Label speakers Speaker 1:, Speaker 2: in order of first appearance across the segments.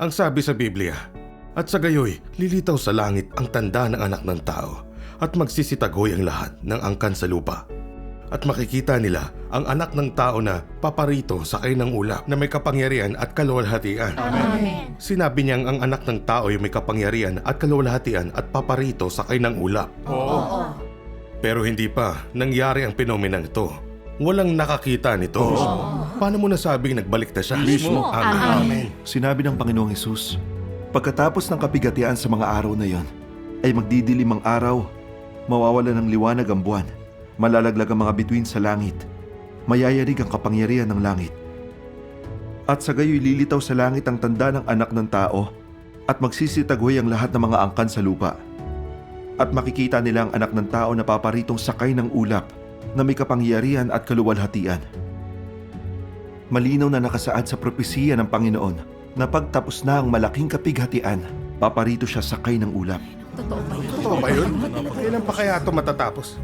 Speaker 1: Ang sabi sa Biblia, at sa gayoy, lilitaw sa langit ang tanda ng anak ng tao at magsisitagoy ang lahat ng angkan sa lupa. At makikita nila ang anak ng tao na paparito sa ng ulap na may kapangyarihan at kaluwalhatian.
Speaker 2: Amen.
Speaker 1: Sinabi niyang ang anak ng tao ay may kapangyarihan at kaluwalhatian at paparito sa ng ulap.
Speaker 2: Oo.
Speaker 1: Pero hindi pa nangyari ang penomenang ito. Walang nakakita nito. Paano mo nasabing nagbalik na siya?
Speaker 2: Mismo.
Speaker 1: Amen.
Speaker 3: Sinabi ng Panginoong Hesus, pagkatapos ng kabigatian sa mga araw na yon, ay magdidilim ang araw, mawawala ng liwanag ang buwan, malalaglag ang mga bituin sa langit, mayayarig ang kapangyarihan ng langit. At sa gayoy lilitaw sa langit ang tanda ng anak ng tao, at magsisitagoy ang lahat ng mga angkan sa lupa. At makikita nila ang anak ng tao na paparitong sakay ng ulap, na may kapangyarihan at kaluwalhatian malinaw na nakasaad sa propesiya ng Panginoon na pagtapos na ang malaking kapighatian, paparito siya sakay ng ulap.
Speaker 2: Totoo ba yun?
Speaker 1: Totoo ba yun? Kailan pa kaya ito matatapos?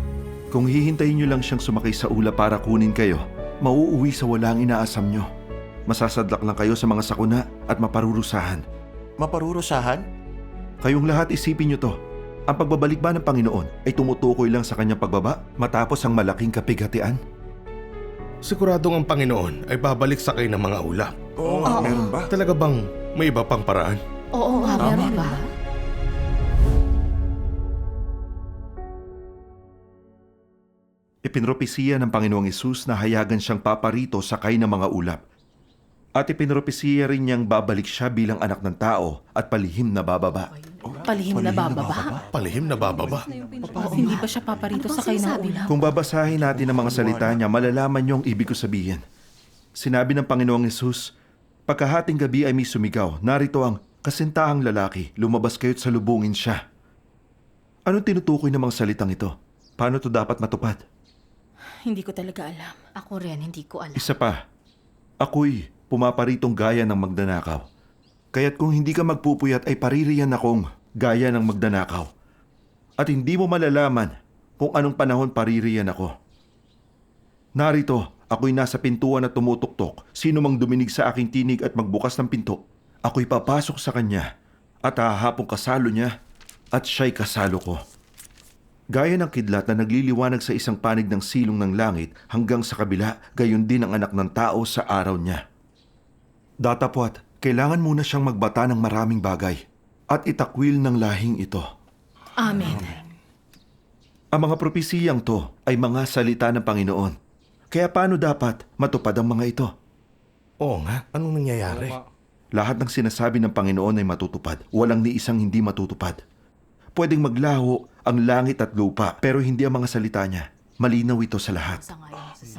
Speaker 3: Kung hihintayin niyo lang siyang sumakay sa ulap para kunin kayo, mauuwi sa walang inaasam niyo. Masasadlak lang kayo sa mga sakuna at maparurusahan.
Speaker 4: Maparurusahan?
Speaker 3: Kayong lahat isipin niyo to. Ang pagbabalik ba ng Panginoon ay tumutukoy lang sa kanyang pagbaba matapos ang malaking kapighatian?
Speaker 1: Siguradong ang Panginoon ay babalik sa kay ng mga ulap.
Speaker 4: Oo nga, meron ba?
Speaker 1: Talaga bang may iba pang paraan?
Speaker 2: Oo nga, meron ba?
Speaker 3: Ipinropesiya ng Panginoong Isus na hayagan siyang paparito sakay ng mga ulap. At ipinropesiya rin niyang babalik siya bilang anak ng tao at palihim na bababa.
Speaker 2: Palihim na bababa?
Speaker 1: Palihim na bababa.
Speaker 5: Hindi ba siya paparito
Speaker 2: Ano
Speaker 5: sa kayo ulam?
Speaker 3: Kung babasahin natin ang mga salita niya, malalaman niyo ang ibig ko sabihin. Sinabi ng Panginoong Yesus, Pagkahating gabi ay may sumigaw, narito ang kasintahang lalaki, lumabas kayo't salubungin siya. Anong tinutukoy ng mga salitang ito? Paano to dapat matupad?
Speaker 5: Hindi ko talaga alam.
Speaker 2: Ako rin, hindi ko alam.
Speaker 3: Isa pa, ako'y pumaparitong gaya ng magdanakaw. Kaya't kung hindi ka magpupuyat ay paririyan akong gaya ng magdanakaw. At hindi mo malalaman kung anong panahon paririyan ako. Narito, ako'y nasa pintuan at tumutuktok. Sino mang duminig sa aking tinig at magbukas ng pinto, ako'y papasok sa kanya at hahapong kasalo niya at siya'y kasalo ko. Gaya ng kidlat na nagliliwanag sa isang panig ng silong ng langit hanggang sa kabila, gayon din ang anak ng tao sa araw niya. Datapwat, kailangan muna siyang magbata ng maraming bagay at itakwil ng lahing ito.
Speaker 5: Amen.
Speaker 3: Ang mga propesiyang to ay mga salita ng Panginoon. Kaya paano dapat matupad ang mga ito?
Speaker 1: Oo nga, anong nangyayari?
Speaker 3: Lahat ng sinasabi ng Panginoon ay matutupad. Walang ni isang hindi matutupad. Pwedeng maglaho ang langit at lupa, pero hindi ang mga salita niya. Malinaw ito sa lahat.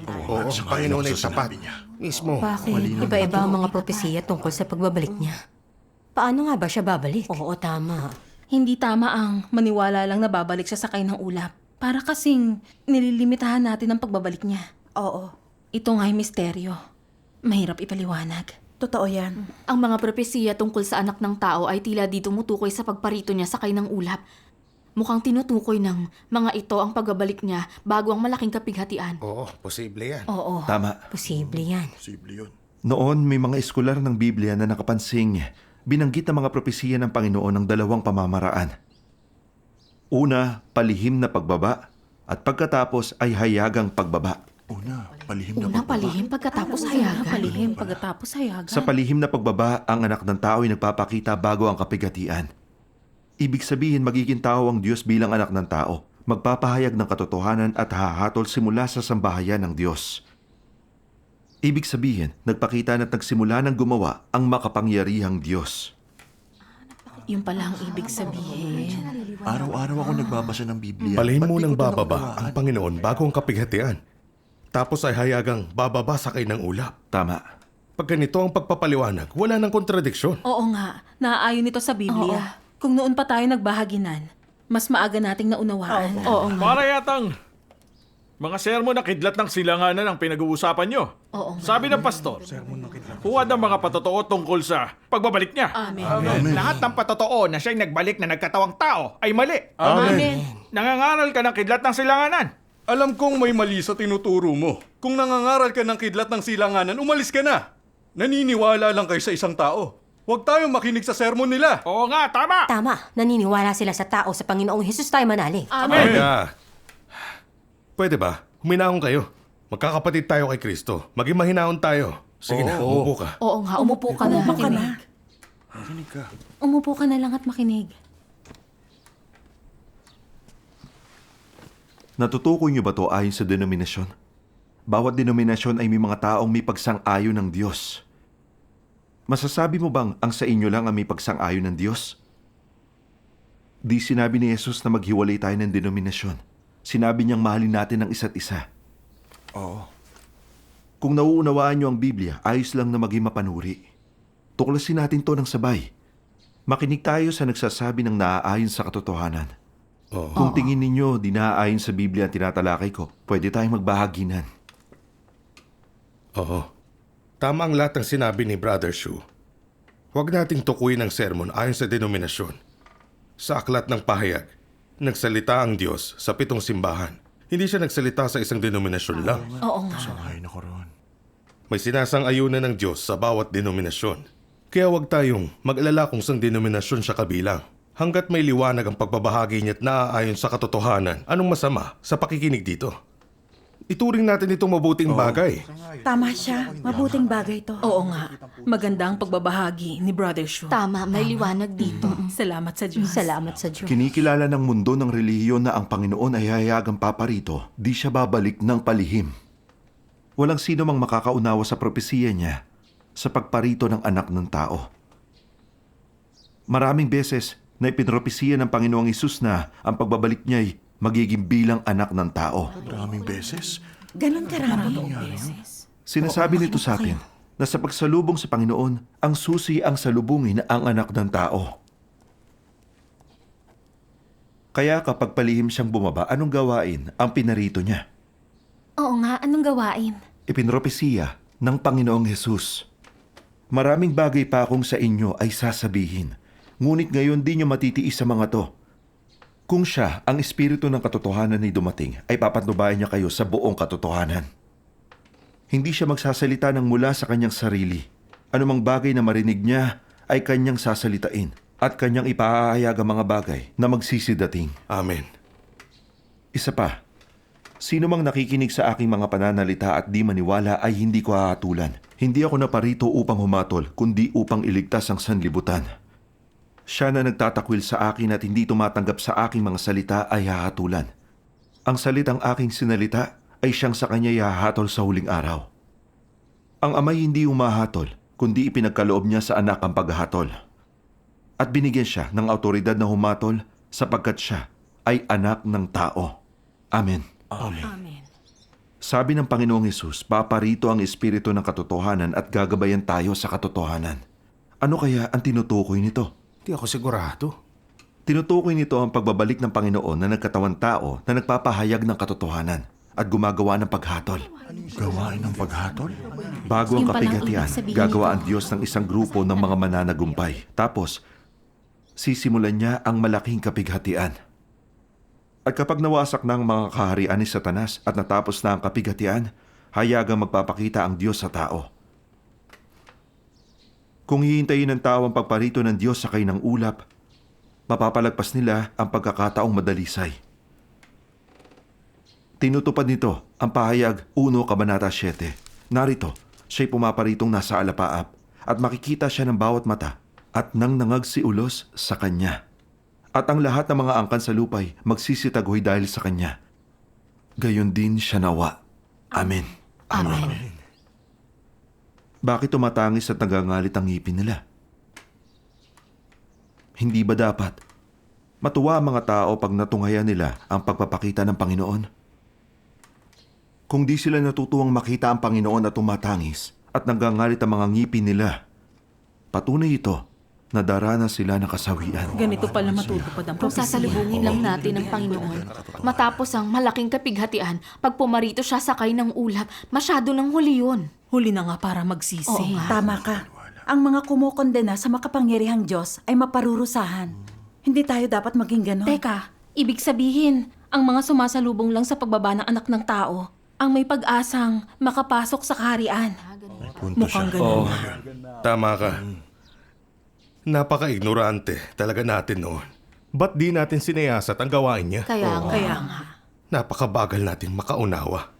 Speaker 1: Oo, ang Panginoon ay tapat. Mismo.
Speaker 6: Bakit? Iba-iba ang mga propesiya tungkol sa pagbabalik niya. Paano nga ba siya babalik? Oo, tama.
Speaker 5: Hindi tama ang maniwala lang na babalik siya sa kayo ng ulap. Para kasing nililimitahan natin ang pagbabalik niya.
Speaker 7: Oo,
Speaker 5: Ito nga'y misteryo. Mahirap ipaliwanag.
Speaker 7: totoo yan.
Speaker 2: Ang mga propesiya tungkol sa anak ng tao ay tila di tumutukoy sa pagparito niya sa kay ng ulap. Mukhang tinutukoy ng mga ito ang pagbabalik niya bago ang malaking kapighatian.
Speaker 1: Oo, posible yan.
Speaker 5: Oo.
Speaker 3: Tama.
Speaker 6: Posible yan.
Speaker 4: Posible yun.
Speaker 3: Noon may mga eskular ng Biblia na nakapansing binanggit ang mga propesiya ng Panginoon ng dalawang pamamaraan. Una, palihim na pagbaba at pagkatapos ay hayagang pagbaba.
Speaker 4: Una, palihim na
Speaker 2: Unang
Speaker 4: pagbaba.
Speaker 2: palihim pagkatapos
Speaker 5: Una,
Speaker 2: hayagan.
Speaker 5: palihim pagkatapos hayagan.
Speaker 3: Sa palihim na pagbaba, ang anak ng tao ay nagpapakita bago ang kapigatian. Ibig sabihin magiging tao ang Diyos bilang anak ng tao, magpapahayag ng katotohanan at hahatol simula sa sambahayan ng Diyos. Ibig sabihin, nagpakita na nagsimula ng gumawa ang makapangyarihang Diyos.
Speaker 5: Yung pala ang ibig sabihin.
Speaker 4: Araw-araw ako nagbabasa ng Biblia.
Speaker 1: Munang
Speaker 4: ko ito
Speaker 1: bababa ang Panginoon bago ang kapighatian. Tapos ay hayagang bababa sa kay ng ulap.
Speaker 3: Tama.
Speaker 1: Pag ganito ang pagpapaliwanag, wala nang kontradiksyon.
Speaker 5: Oo nga, naaayon ito sa Biblia. Kung noon pa tayo nagbahaginan, mas maaga nating naunawaan.
Speaker 2: Oo nga.
Speaker 8: Para yatang mga sermon na kidlat ng silanganan ang pinag-uusapan nyo.
Speaker 5: Oo nga.
Speaker 8: Sabi ng pastor, huwad ang mga patotoo tungkol sa pagbabalik niya.
Speaker 5: Amen.
Speaker 8: Lahat ng patotoo na siya'y nagbalik na nagkatawang tao ay mali.
Speaker 2: Amen.
Speaker 8: Nangangaral ka ng kidlat ng silanganan.
Speaker 9: Alam kong may mali sa tinuturo mo. Kung nangangaral ka ng kidlat ng silanganan, umalis ka na. Naniniwala lang kayo sa isang tao. Huwag tayong makinig sa sermon nila.
Speaker 8: Oo nga, tama!
Speaker 6: Tama, naniniwala sila sa tao sa Panginoong Hesus tayo manali.
Speaker 2: Amen.
Speaker 1: Kaya, pwede ba? Huminahon kayo. Magkakapatid tayo kay Kristo. Maging mahinaon tayo. Sige na, umupo ka.
Speaker 2: Oo nga, umupo ka na.
Speaker 5: Umupo ka na.
Speaker 4: Makinig ka.
Speaker 5: Umupo ka na lang at makinig.
Speaker 3: Natutukoy niyo ba to ayon sa denominasyon? Bawat denominasyon ay may mga taong may pagsang-ayon ng Diyos. Masasabi mo bang ang sa inyo lang ang may pagsang-ayon ng Diyos? Di sinabi ni Jesus na maghiwalay tayo ng denominasyon. Sinabi niyang mahalin natin ang isa't isa.
Speaker 4: Oo.
Speaker 3: Kung nauunawaan niyo ang Biblia, ayos lang na maging mapanuri. Tuklasin natin to ng sabay. Makinig tayo sa nagsasabi ng naaayon sa katotohanan.
Speaker 1: Oo.
Speaker 3: Kung tingin ninyo di naaayon sa Biblia ang tinatalakay ko, pwede tayong magbahaginan.
Speaker 1: Oo. Tama ang lahat ng sinabi ni Brother Shu. Huwag nating tukuyin ang sermon ayon sa denominasyon. Sa aklat ng pahayag, nagsalita ang Diyos sa pitong simbahan. Hindi siya nagsalita sa isang denominasyon lang.
Speaker 5: Oo nga.
Speaker 4: Sangayon ako roon.
Speaker 1: May sinasang-ayunan ng Diyos sa bawat denominasyon. Kaya huwag tayong mag-alala kung sang denominasyon siya kabilang. Hanggat may liwanag ang pagbabahagi niya at naaayon sa katotohanan, anong masama sa pakikinig dito? Ituring natin itong mabuting bagay.
Speaker 7: Tama siya. Mabuting bagay to.
Speaker 5: Oo nga. Maganda ang pagbabahagi ni Brother Shu.
Speaker 2: Tama, may liwanag dito.
Speaker 5: Salamat sa Diyos.
Speaker 6: Salamat sa Diyos.
Speaker 3: Kinikilala ng mundo ng relihiyon na ang Panginoon ay hayagang paparito, di siya babalik ng palihim. Walang sino mang makakaunawa sa propesiya niya sa pagparito ng anak ng tao. Maraming beses na ipinropesiya ng Panginoong Isus na ang pagbabalik niya ay magiging bilang anak ng tao.
Speaker 4: Maraming beses.
Speaker 7: Ganon karami.
Speaker 3: Sinasabi nito sa atin na sa pagsalubong sa Panginoon, ang susi ang salubungin ang anak ng tao. Kaya kapag palihim siyang bumaba, anong gawain ang pinarito niya?
Speaker 5: Oo nga, anong gawain?
Speaker 3: Ipinropesiya ng Panginoong Hesus. Maraming bagay pa akong sa inyo ay sasabihin, ngunit ngayon di niyo matitiis sa mga to. Kung siya, ang espiritu ng katotohanan ay dumating, ay papatnubayan niya kayo sa buong katotohanan. Hindi siya magsasalita ng mula sa kanyang sarili. Anumang bagay na marinig niya ay kanyang sasalitain at kanyang ipaahayag ang mga bagay na magsisidating.
Speaker 1: Amen.
Speaker 3: Isa pa, sino mang nakikinig sa aking mga pananalita at di maniwala ay hindi ko hahatulan. Hindi ako naparito upang humatol, kundi upang iligtas ang sanlibutan. Siya na nagtatakwil sa akin at hindi tumatanggap sa aking mga salita ay hahatulan. Ang salitang aking sinalita ay siyang sa kanya ihahatol sa huling araw. Ang amay hindi umahatol, kundi ipinagkaloob niya sa anak ang paghahatol. At binigyan siya ng autoridad na humatol sapagkat siya ay anak ng tao. Amen.
Speaker 5: Amen.
Speaker 3: Sabi ng Panginoong Hesus, paparito ang Espiritu ng katotohanan at gagabayan tayo sa katotohanan. Ano kaya ang tinutukoy nito?
Speaker 1: Di ako sigurado.
Speaker 3: Tinutukoy nito ang pagbabalik ng Panginoon na nagkatawan tao na nagpapahayag ng katotohanan at gumagawa ng paghatol.
Speaker 4: Gawain ng paghatol?
Speaker 3: Bago ang
Speaker 5: sabihin
Speaker 3: gagawa ang Diyos ng isang grupo ng mga mananagumpay. Tapos, sisimulan niya ang malaking kapighatian. At kapag nawasak na ang mga kaharian ni Satanas at natapos na ang kapighatian, hayagang magpapakita ang Diyos sa tao. Kung hihintayin ng tao ang pagparito ng Diyos sa ng ulap, mapapalagpas nila ang pagkakataong madalisay. Tinutupad nito ang pahayag 1 Kabanata 7. Narito, siya'y pumaparitong nasa alapaap at makikita siya ng bawat mata at nang nangag si ulos sa kanya. At ang lahat ng mga angkan sa lupay magsisitagoy dahil sa kanya. Gayon din siya nawa. Amen.
Speaker 2: Amen.
Speaker 3: Bakit tumatangis at nagangalit ang ngipin nila? Hindi ba dapat matuwa ang mga tao pag natunghayan nila ang pagpapakita ng Panginoon? Kung di sila natutuwang makita ang Panginoon at tumatangis at nagangalit ang mga ngipin nila, patunay ito na daranas sila ng kasawian.
Speaker 5: Ganito pala matutupad ang
Speaker 2: Kung sasalubungin lang natin ang Panginoon, matapos ang malaking kapighatian, pag pumarito siya sakay ng ulap, masyado nang huli yun.
Speaker 5: Huli na nga para magsisi.
Speaker 2: Oo nga.
Speaker 7: Tama ka. Ang mga kumukondena sa makapangyarihang Diyos ay maparurusahan. Hindi tayo dapat maging ganon.
Speaker 5: Teka, ibig sabihin, ang mga sumasalubong lang sa pagbaba ng anak ng tao, ang may pag-asang makapasok sa kaharian.
Speaker 4: Punto
Speaker 5: Mukhang
Speaker 4: siya.
Speaker 5: ganun.
Speaker 1: Tama ka. Napaka-ignorante talaga natin noon. Ba't di natin sinayasat ang gawain niya?
Speaker 2: Kaya nga.
Speaker 7: Kaya nga.
Speaker 1: Napakabagal natin makaunawa.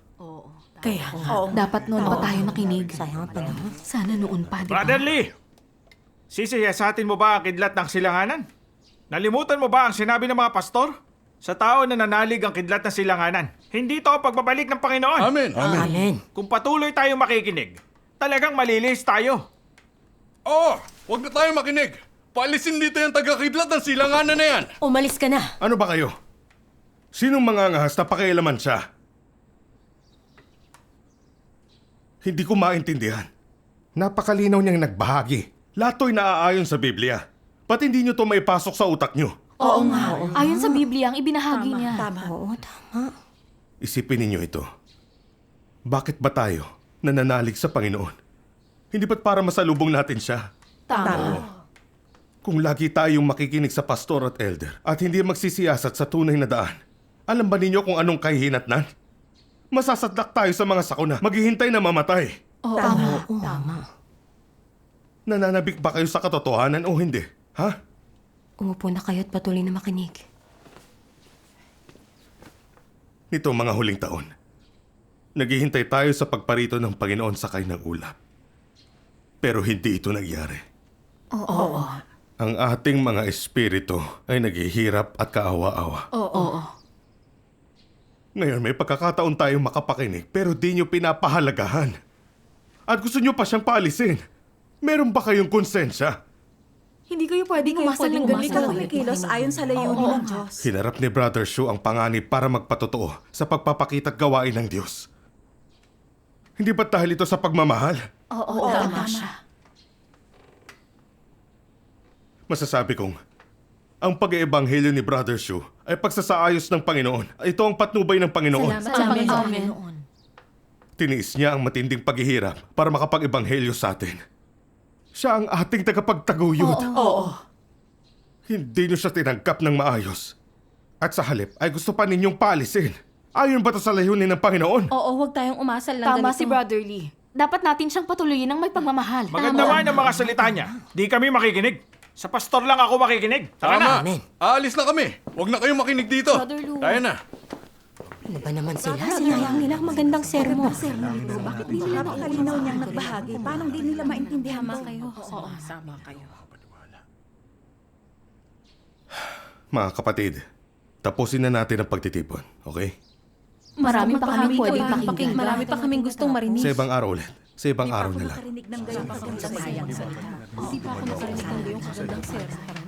Speaker 7: Kaya nga.
Speaker 2: Dapat noon pa tayo nakinig. Sana noon pa, di ba?
Speaker 8: Brother Lee! Sisiyasatin mo ba ang kidlat ng silanganan? Nalimutan mo ba ang sinabi ng mga pastor? Sa tao na nanalig ang kidlat ng silanganan, hindi to ang pagbabalik ng Panginoon.
Speaker 9: Amen.
Speaker 6: Amen.
Speaker 8: Kung patuloy tayong makikinig, talagang malilis tayo.
Speaker 9: Oo, wag na tayo makinig. Paalisin dito yung taga-kidlat ng silanganan na yan.
Speaker 6: Umalis ka na.
Speaker 1: Ano ba kayo? Sinong mangangahas na pakialaman siya? Hindi ko maintindihan. Napakalinaw niyang nagbahagi. Lato'y naaayon sa Biblia. Ba't hindi niyo to maipasok sa utak niyo?
Speaker 2: Oo nga. Ayon sa Biblia, ang ibinahagi niya.
Speaker 7: Tama.
Speaker 6: Oo, tama.
Speaker 1: Isipin ninyo ito. Bakit ba tayo nananalig sa Panginoon? Hindi ba't para masalubong natin siya?
Speaker 7: Tama.
Speaker 1: Kung lagi tayong makikinig sa pastor at elder at hindi magsisiyasat sa tunay na daan, alam ba ninyo kung anong kahihinatnan? Masasadlak tayo sa mga sakuna, maghihintay na mamatay.
Speaker 7: Tama.
Speaker 6: Tama.
Speaker 1: Nananabik ba kayo sa katotohanan o hindi? Ha?
Speaker 6: Umupo na kayo at patuloy na makinig.
Speaker 1: Nito mga huling taon, naghihintay tayo sa pagparito ng Panginoon sakay ng ulap. Pero hindi ito nangyari.
Speaker 7: Oo.
Speaker 1: Ang ating mga espiritu ay naghihirap at kaawa-awa.
Speaker 2: Oo.
Speaker 1: Ngayon may pagkakataon tayong makapakinig pero di nyo pinapahalagahan. At gusto nyo pa siyang paalisin. Meron ba kayong konsensya?
Speaker 2: Hindi kayo pwedeng umasal ng ganito.
Speaker 7: Ikaw kumikilos ayon sa layunin ng Diyos.
Speaker 1: Hinarap ni Brother Shu ang panganib para magpatotoo sa pagpapakita at gawain ng Diyos. Hindi ba dahil ito sa pagmamahal?
Speaker 2: Oo, tama siya.
Speaker 1: Masasabi kong, ang pag-eebanghelyo ni Brother Shu ay pagsasaayos ng Panginoon. Ito ang patnubay ng Panginoon.
Speaker 5: Salamat sa
Speaker 2: Amen.
Speaker 5: Panginoon.
Speaker 1: Tiniis niya ang matinding paghihirap para makapag-ebanghelyo sa atin. Siya ang ating tagapagtaguyod.
Speaker 7: Oo.
Speaker 1: Hindi niyo siya tinanggap ng maayos. At sa halip ay gusto pa ninyong paalisin. Ayon ba to sa layunin ng Panginoon?
Speaker 5: Oo, huwag tayong umasal lang
Speaker 2: Tama
Speaker 5: ganito.
Speaker 2: si Brother Lee. Dapat natin siyang patuloyin ng may pagmamahal.
Speaker 8: Maganda nga ng mga salita niya. Di kami makikinig. Sa pastor lang ako makikinig. Tara na!
Speaker 9: Tama.
Speaker 6: Amen.
Speaker 9: Aalis na kami. Wag na kayong makinig dito.
Speaker 2: Brother Lou.
Speaker 9: Tayo na.
Speaker 6: Ano ba naman sila? Sinayang nila ang magandang sermon.
Speaker 7: Bakit di nila nakalinaw niyang nagbahagi? Paano di nila maintindihan
Speaker 5: Tama
Speaker 7: to?
Speaker 5: kayo. Oo, tama kayo.
Speaker 1: Mga kapatid, tapusin na natin ang pagtitipon, okay?
Speaker 2: Marami pa kami pwedeng Pakinggan.
Speaker 5: Marami pa kaming gustong marinig.
Speaker 1: Sa ibang araw ulit. Sa ibang araw na lang.
Speaker 7: Makarinig ng gayon.
Speaker 5: Hindi pa ako nakarinig ng gayong kagandang sermon.